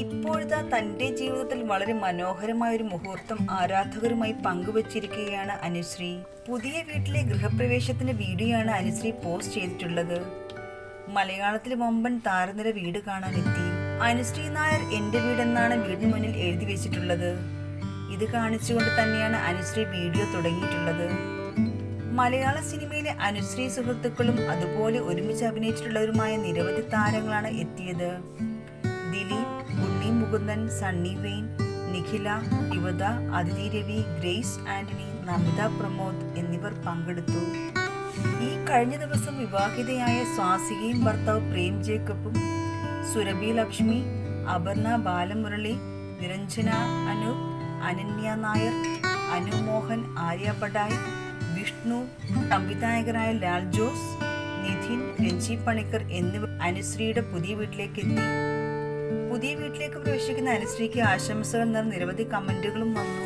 ഇപ്പോഴത്തെ തന്റെ ജീവിതത്തിൽ വളരെ മനോഹരമായ ഒരു മുഹൂർത്തം ആരാധകരുമായി പങ്കുവച്ചിരിക്കുകയാണ് അനുശ്രീ. പുതിയ വീട്ടിലെ ഗൃഹപ്രവേശത്തിന്റെ വീഡിയോയാണ് അനുശ്രീ പോസ്റ്റ് ചെയ്തിട്ടുള്ളത്. മലയാളത്തിൽ വമ്പൻ താരനിര വീട് കാണാനെത്തി. അനുശ്രീ നായർ എന്റെ വീടെന്നാണ് വീടിന് മുന്നിൽ എഴുതി വെച്ചിട്ടുള്ളത്. ഇത് കാണിച്ചുകൊണ്ട് തന്നെയാണ് അനുശ്രീ വീഡിയോ തുടങ്ങിയിട്ടുള്ളത്. മലയാള സിനിമയിലെ അനുശ്രീ സുഹൃത്തുക്കളും അതുപോലെ ഒരുമിച്ച് അഭിനയിച്ചിട്ടുള്ളവരുമായ നിരവധി താരങ്ങളാണ് എത്തിയത്. മുകുന്ദൻ സണ്ണി വെയിൻ നിഖില യുവത അതിഥി രവി ഗ്രേസ് ആന്റണി നമിത പ്രമോദ് എന്നിവർ പങ്കെടുത്തു. ഈ കഴിഞ്ഞ ദിവസം വിവാഹിതയായ സ്വാസികയും ഭർത്താവ് പ്രേം ജേക്കബും സുരഭി ലക്ഷ്മി അപർണ ബാലമുരളി നിരഞ്ജന അനു അനന്യ നായർ അനു മോഹൻ ആര്യ പടായ് വിഷ്ണു സംവിധായകനായ ലാൽ ജോസ് നിധിൻ രഞ്ജി പണിക്കർ എന്നിവർ അനുശ്രീയുടെ പുതിയ വീട്ടിലേക്ക് എത്തി. പുതിയ വീട്ടിലേക്ക് പ്രവേശിക്കുന്ന അനുശ്രീക്ക് ആശംസകൾ നിറ നിരവധി കമന്റുകളും വന്നു.